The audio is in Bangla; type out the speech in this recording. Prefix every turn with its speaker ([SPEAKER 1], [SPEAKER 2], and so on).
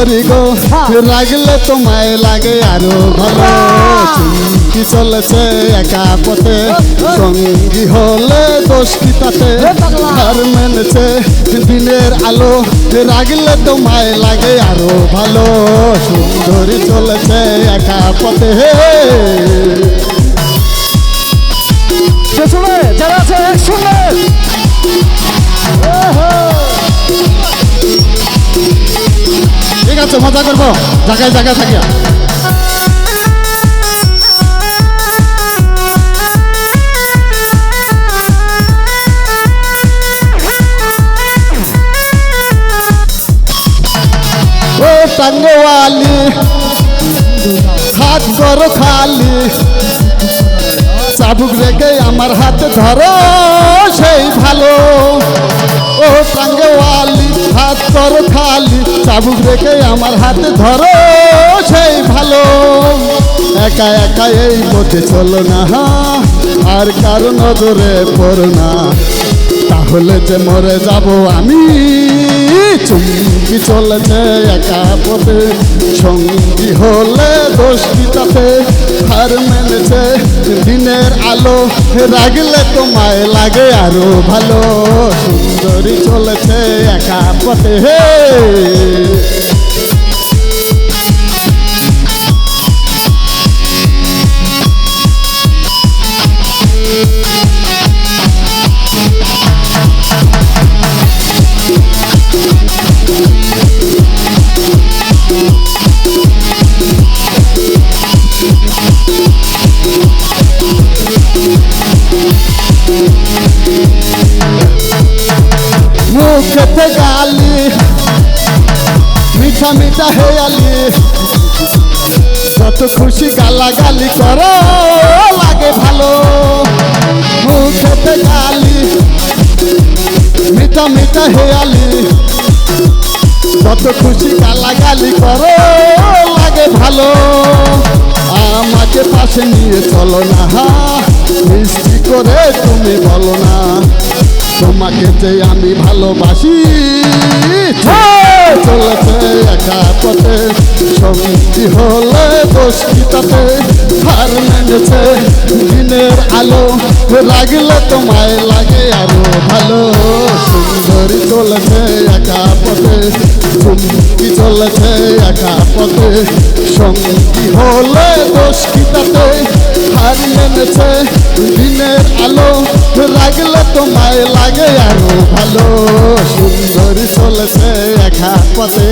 [SPEAKER 1] সুন্দরী গো। রাগলে তোমায় লাগে আরও ভালো। চুমকি চলেছে একা পথে। সঙ্গী হলে দোষ কি তাতে? আর মেনেছে দিনের আলো। রাগলে তোমায় লাগে আরও ভালো। সুন্দরী চলেছে একা পথে।
[SPEAKER 2] যারা আছে একসঙ্গে
[SPEAKER 1] আছে, মজা করব। জায়গায় জায়গায় থাকিয়া হাত করো খালি। চাবুক রেখে আমার হাতে ধরো, সেই ভালো। ও টাঙ্গওয়ালি চাবুক রেখে আমার হাতে ধরো, সেই ভালো। একা একা এই পথে চলো না, আর কারও নজরে পড়ো না। তাহলে যে মরে যাব আমি চুমকি চলেছে একা পথে। সঙ্গী হলে দোষ তাতে? হার মেনেছে দিনের আলো রাগলে তোমায় লাগে আরও ভালো। সুন্দরী চলেছে একা পথে। হে! মুখেতে গালি। মিঠা মিঠা হেয়ালি। কত খুশি গালা গালি করো, লাগে ভালো। মুখেতে গালি। মিঠা মিঠা হেয়ালি। কত খুশি গালা গালি করো, লাগে ভালো। আমাকে পাশে নিয়ে চলো না, মিষ্টি করে তুমি বলো না। তোমাকে যে আমি ভালোবাসি। চলেছে একা পথে সঙ্গী হলে তাতে? হার মেনেছে দিনের আলো লাগলে তোমায় লাগে আরও ভালো। সুন্দরী চলেছে একা পথে চুমকি চলেছে একা পথে সঙ্গী হলে তাতে? হার মেনেছে দিনের আলো লাগলে তোমায় লাগে আরও ভালো। সুন্দর চলেছে একা পথে।